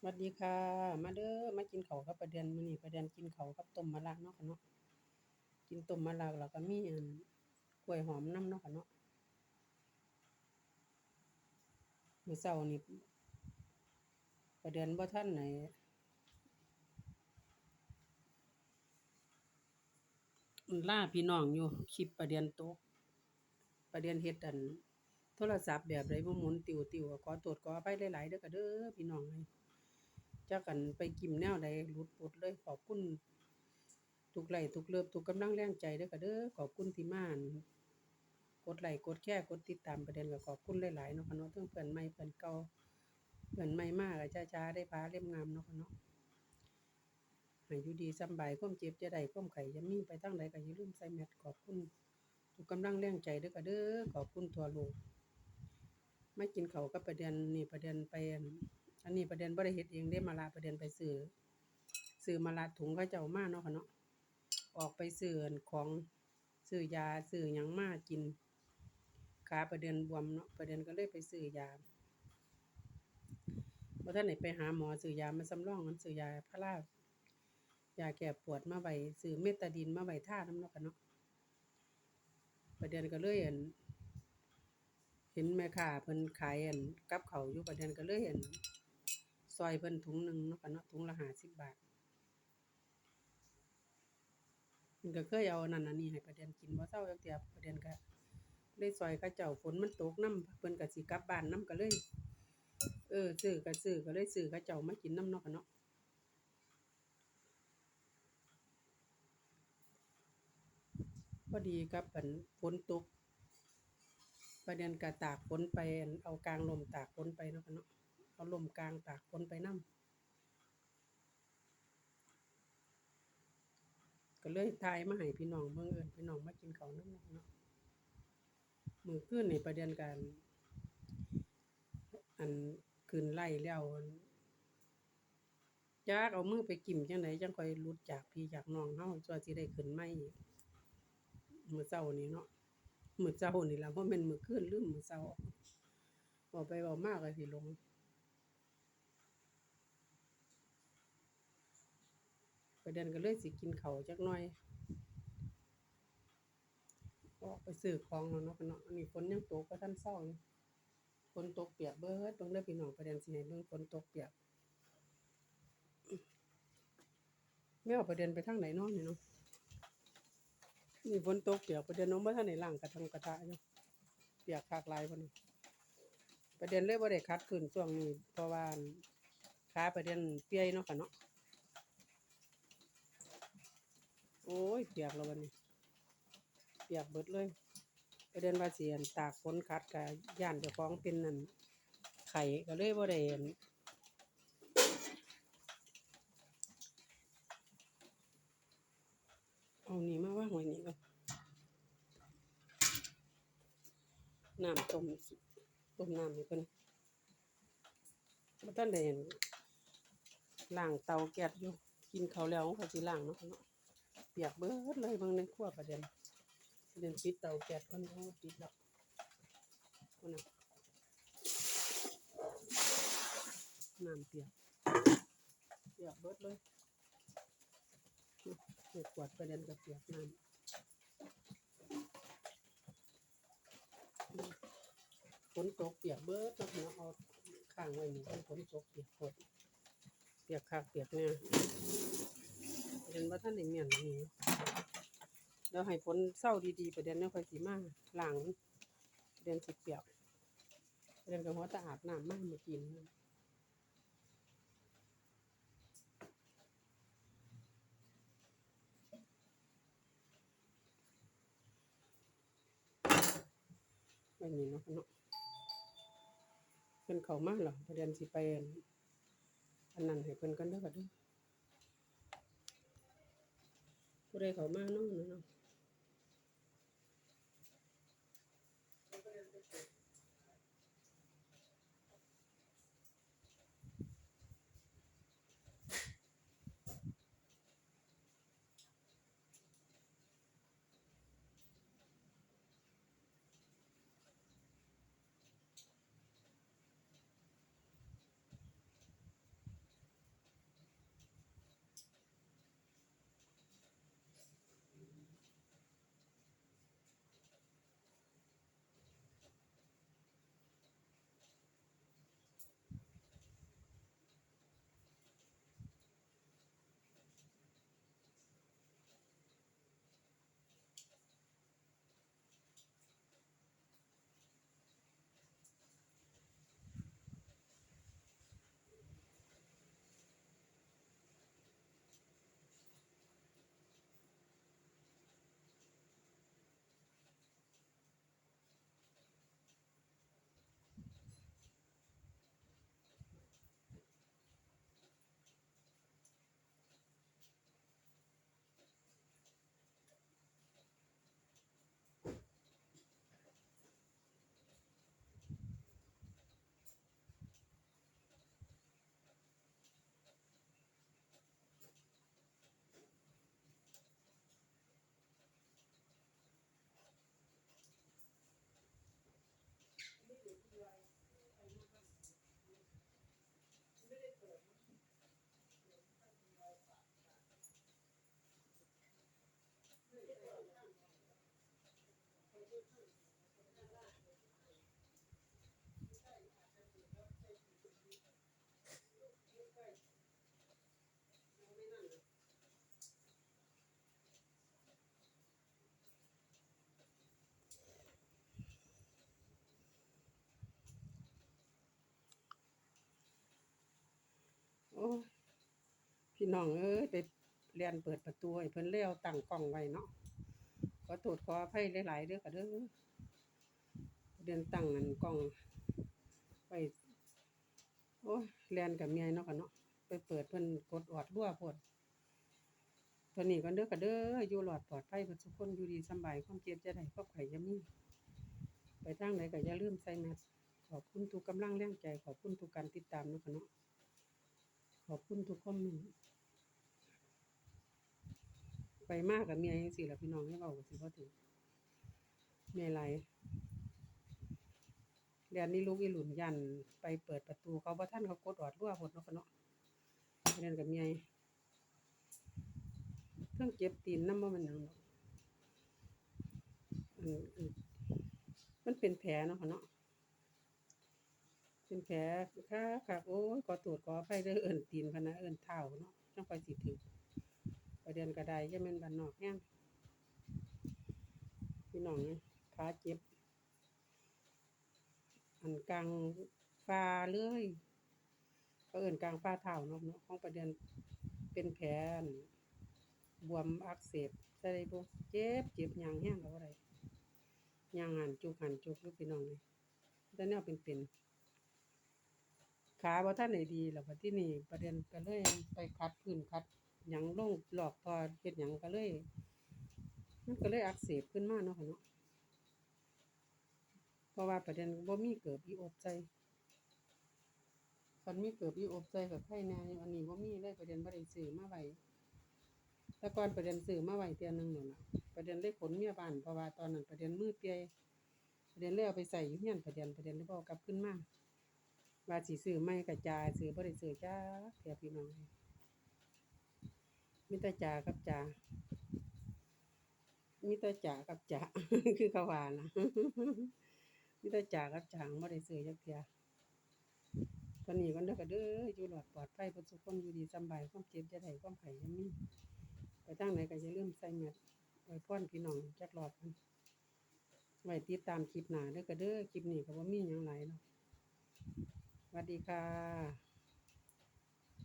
สวัสดีค่ะ มาเด้อมากินเขากับประเด็นมื้อนี้ประเด็นกินเขากับต้มมะระเนาะค่ะเนาะกินต้มมะระแล้วก็มีอันกล้วยหอมน้ำเนาะค่ะเนาะมื้อเช้านี่ประเด็นบ่ทันไหนล่าพี่น้องอยู่คลิปประเด็นโตกประเด็นเฮ็ดอัน โทรศัพท์แบบใดบ่หมุนติ้วๆก็ขอโทษขออภัยหลายๆเด้อค่ะเด้อพี่น้องเอ้ย จักกันไปกิมแนวใดหลุดปุดเลยขอบคุณทุกไลทุกเลิฟทุกกำลังแรงใจเด้อค่ะเด้อขอบคุณที่มานกดไลค์กดแชร์กดติดตามประเด็นก็ขอบคุณหลายๆเนาะค่ะเนาะทั้งเพื่อนใหม่เพื่อนเก่าเพื่อนใหม่มากก็ช้าๆได้พาเล่มงามเนาะค่ะเนาะให้อยู่ดีสบายความเจ็บจะได้ความไข้จะมีไปทางใดก็อย่าลืมใส่แมสขอบคุณทุกกำลังแรงใจเด้อค่ะเด้อขอบคุณทัวโลกมากินเขากับประเด็นนี่ประเด็นไป อันนี้ประเด็นบ่ได้เฮ็ดเองได้มาลาประเด็นไปซื้อซื้อมาลาถุงเขาเจ้ามาเนาะค่ะเนาะออกไปซื้อของซื้อยาซื้อหยังมากินขาประเด็นบวมเนาะประเด็นก็เลยไปซื้อยาบ่ทันได้ไปหาหมอซื้อยามาสำรองกันซื้อยาพารายาแก้ปวดมาไว้ซื้อเมตาดินมาไว้ทานำเนาะค่ะเนาะประเด็นก็เลยอั่นเห็นแม่ค้าเพิ่นขายอั่นกับเขาอยู่ประเด็นก็เลยอั่น ซอยเพิ่นถุงหนึ่งเนาะค่ะเนาะถุงละ50บบาทเพิ่นก็เคยเอานนั้นอันนี้ให้ประเด็นกินบ่เซาจักเที่ยประเด็นก็เลยซอยเขาเจ้าฝนมันตกน้ำเพิ่นก็สิกลับบ้านน้ำก็เลย เออซื้อก็ซื้อก็เลยซื้อเขาเจ้ามากินน้ำเนาะค่ะเนาะพอดีกับอันฝนตกประเด็นก็ตากฝนไปเอากลางลมตากฝนไปเนาะค่ะเนาะ เอาลมกลางตากฝนไปนำก็เลยถ่ายมาให้พี่น้องเบิ่งเอินพี่น้องมากินข้าวนำเนาะเนาะมือคืนนี่ประเด็นการ อันขึ้นไล่แล้วอั่นจักเอามือไปจิ้มจังไดจังคอยหลุดจากพี่จากน้องเฮาสั่วสิได้ขึ้นใหม่มือเช้านี้เนาะมือเช้านี่ล่ะบ่แม่นมื้อคืนลืมมือเช้าเว้าไปเว้ามาก็สิหลง ประเด็นก็เลยสิกินเขาจักหน่อยออกไปซื้อของแล้วเนาะค่ะเนาะอันนี้ฝนยังตกบ่ทันเซาอยู่ฝนตกเปียกเบิดเบิ่งเด้พี่น้องประเด็นสิให้เบิ่งฝนตกเปียกแม่เอาประเด็นไปทางไหนเนาะนี่เนาะนี่ฝนตกเปียกประเด็นน้องบ่ทันได้ล้างกระทงกระทะอยู่เปียกคากลายพุ่นน่ะประเด็นเลยบ่ได้คัดพื้นช่วงนี้เพราะว่าอั่นขาประเด็นเปียเนาะค่ะเนาะ โอ้ยเปียกแล้ววันนี้เปียกเบิดเลยประเด็นว่าสิอั่นตากฝนคัดกะย่านเจ้าของเป็นนั่นไข่ก็เลยบ่ได้อั่นเอานี่มาว่างไว้นี่ก่อนน้ำต้มต้มน้ำให้เพิ่นบ่ทันได้อั่นล้างเตาแก๊สอยู่กินข้าวแล้วก็สิล้างเนาะเนะ ปียกเบิดเลยบิ่งในครัวประเด็นประเด็นปิดเตาแก๊สก่อนโอ้ปิดแล้วพุ่นน่ะน้ำเปียกเปียกเบิดเลยเปียกวดประเด็นก็เปียกน้ำฝนตกเปียกเบิดแล้วเนาะเอาข้างไว้นี่ฝนตกเปียกหมดเปียกคักเปียกเนี่ย ว่าท่านได้เมียนนี่เดี๋ยวให้ฝนเศร้าดีๆประเด็นเนี่ยค่อยสิมาล้างมันประเด็นสิเปียกประเด็นก็หัวตะอาบน้ำมาเมื่อกี้นี่ไว้นี่เนาะเนาะเพิ่นเขามาเหรอประเด็นสิไปอันอันนั้นให้เพิ่นกันเด้อค่ะเด้อ ผู้ใดเขามาเนาะเนาะ พี่น้องเอ้ยไปเรียนเปิดประตูให้เพิ่นเลี้ยวตั้งกล้องไว้เนาะขอโทษขออภัยหลายๆเด้อค่ะเด้อเรียนตั้งนั่นกล้องไว้โอ้ยเรียนกับเมียเนาะค่ะเนาะไปเปิดเพิ่นกดออดรั่วพดตัวนี้ก็เด้อค่ะเด้ออยู่รอดปลอดภัยเพิ่นทุกคนอยู่ดีสบายความเจ็บจะได้ครอบไข่อยามีไปทางไหนก็อย่าลืมใส่แมสขอบคุณทุกกำลังแรงใจ ขอบคุณทุกการติดตามเนาะค่ะเนาะขอบคุณทุกคอมเมนต์ ไปมากกับเมียจังซี่ล่ะพี่น้องให้เว้าสิบ่ถึงเมียหลายเดือนนี้ลูกอีหลุนยันไปเปิดประตูเขาบ่ทันเขากดออดรั่วหดเนาะเนาะเรียนกับเมียเพิ่องเจ็บตีนน้ำม่นหยังดอกอันอันมันเป็นแผลเนาะเนาะเป็นแผลค่ะค่ะโอ้ยขอโทษขออภัยเด้อเอิ้นตีนพนะเอิ้นเท้าเนาะจังค่อยสิถึกป ระเด็นกระไดจะเป็นบันนอกแห้งพี่น้องเนี่ยขาเจ็บ อันกลางฟ้าเลยก็เอิ่นกลางฟ้าเท้าเนาะเนาะของประเด็นเป็นแผลบวมอักเสบใส่บ่เจ็บเจ็บยางแห้งก็บ่ได้ยางหันจุกหันจุกอยู่พี่น้องเลยแต่แนวเป็นเป็นขาบ่ทันได้ดีแล้วบัดที่นี่ประเด็นก็เลยไปคัดพื้นคัด หยังลงหลอกพอเฮ็ดหยังก็เลย มันก็เลยอักเสบขึ้นมาเนาะค่ะเนาะเพราะว่าประเด็นบ่มีเกิบอีอบใจคันมีเกิบอีอบใจกับไผแน่อันนี้บ่มีเลยประเด็นบ่ได้ซื้อมาไว้แต่ก่อนประเด็นซื้อมาไว้เทื่อหนึงนั่นล่ะประเด็นเลยขนเมียบ้านเพราะว่าตอนนั้นประเด็นมือเปียประเด็นเลยเอาไปใส่อยู่เฮียนประเด็นประเด็นเลยบ่เอากลับขึ้นมาว่าสิซื้อใหม่ก็จ่ายซื้อบ่ได้ซื้อจ้าแท้พี่น้อง มีแต่จ่ากับจ่ามีแต่จ่ากับจ่าคือขวานะมีแต่จ่ากับจ่าบ่ได้ซื้อจักเทียตอนนี้ก็เด้อก็เด้ออยู่รอดปลอดภัยเพิ่นทุคนอยู่ดีสบายความเจ็บจะได้ความไข้ยังมีไปทางไหนก็อย่าลืมใส่แมสไว้พรพี่น้องจักรอบกันไว้ติดตามคลิปหนาเด้อก็เด้อคลิปนี้ก็บ่ามีหยังหลายเนาะสวัสดีค่ะ